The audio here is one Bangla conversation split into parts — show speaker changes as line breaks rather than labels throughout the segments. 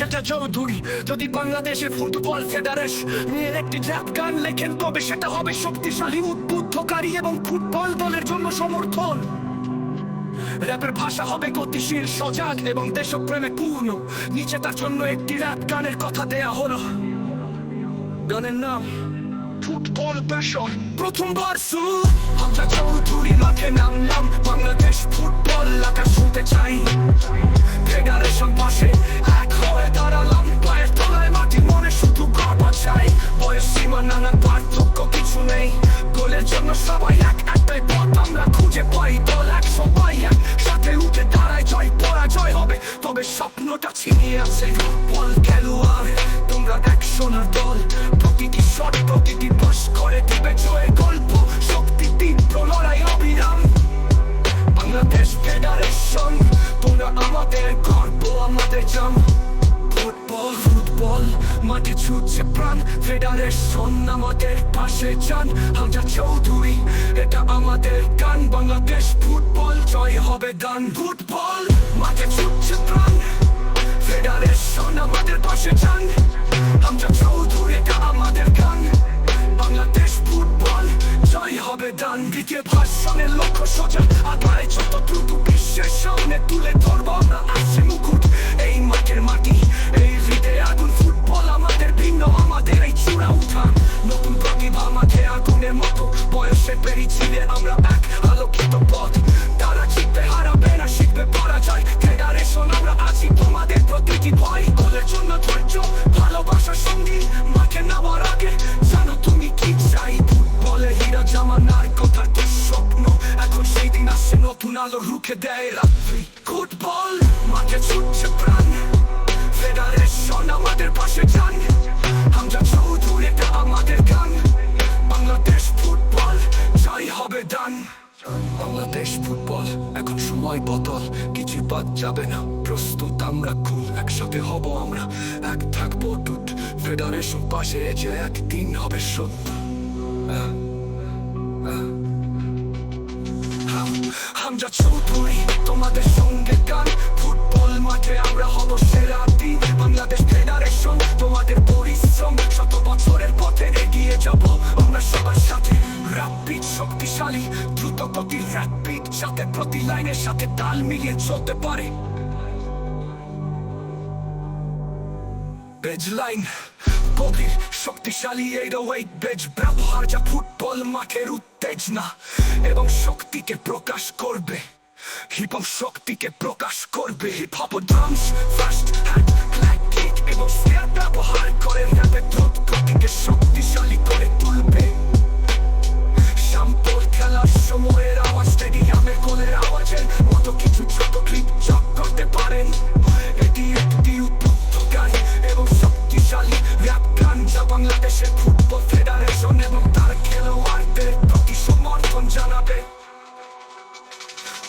হাজা চৌধুরী। যদি বাংলাদেশে ফুটবল ফেডারেশনের একটি র্যাপ গান লেখেন, তবে সেটা হবে শক্তিশালী, উদ্বুদ্ধকারী এবং ফুটবল দলের জন্য সমর্থন। র্যাপের ভাষা হবে গতিশীল, সজাগ এবং দেশপ্রেমে পূর্ণ। নিচে তার জন্য একটি র্যাপ গানের কথা দেয়া হলো। গানের নাম, ফুটবল প্যাশন প্রথমবার সু আমরা চৌধুরী মাঠে নামলাম। বাংলাদেশ ফুটবল আকাশ শুনতে চাই। ফেডারেশন পাশে এক হয়ে দাঁড়ালাম, পায়ের তলায় মাটি মনে শুধু গর্ব চাই। বয়স সীমা নানান পার্থক্য কিছু নেই। গোলের জন্য সবাই এক, একটাই পথ, আমরা খুঁজে পাই দল এক, সবাই এক। সাথে উঠে দাঁড়ায় জয়, পরাজয় হবে, তবে স্বপ্নটা ছিনিয়ে আছে বল খেলোয়াড়। তোমরা এক সোনার দল, প্রতিটি শট প্রতিটি পাস করে দিবে জয়ের গল্প, শক্তি, তীব্র লড়াই, অবিরাম। বাংলাদেশ ফেডারেশন তোমরা আমাদের গর্ব, আমাদের জাম। মাঠে ছুটছে প্রাণ, ফেডারেশন আমাদের পাশে যান হামজা চৌধুরী, এটা আমাদের গান। বাংলাদেশ ফুটবল, জয় হবে গান। ফুটবল, মাঠে ছুটছে প্রাণ আমাদের পাশে হামজা চৌধুরী, এটা আমাদের গান। বাংলাদেশ ফুটবল, জয় হবে দান দ্বিতীয় ভাষণের লক্ষ্য সোজা আগায় যত দ্রুত বিশ্বের সামনে তুলে ধরবো, আমরা আসছে মুকুট। এই মাঠের মাটি, এই আমরা এক আলোকিত পথ। তারা জিতবে, হারাবে না তুমি কি তো স্বপ্ন? এখন সেই দিন নতুন আলো রুখে দেয় রাত্রি। ফুটবল মাঠে প্রাণ। ফেডারেশন দান বাংলাদেশ ফুটবল, এখন সময় বদল কিছু বাদ যাবে না। প্রস্তুত আমরা কুল একসাথে হব আমরা। এক থাকব টুট ফেডারেশন পাশে যে একদিন হবে সত্য। হামজা চৌধুরী, তোমাদের সঙ্গে গান ফুটবল মাঠে আমরা হব সেরা দ্রুত গতি র্যাপিড যাতে প্রতি লাইনের সাথে তাল মিলিয়ে চলতে পারে বেজ লাইন গভীর শক্তিশালী এইট ওয়েট বেজ ব্যবহার যা ফুটবল মাঠের উত্তেজনা এবং শক্তিকে প্রকাশ করবে। হিপ শক্তিকে প্রকাশ করবে। Hip hop drums fast hand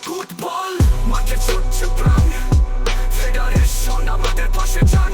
football মাঠে ছুটছে প্রাণ। ফেডারেশন আমাদের পাশে যান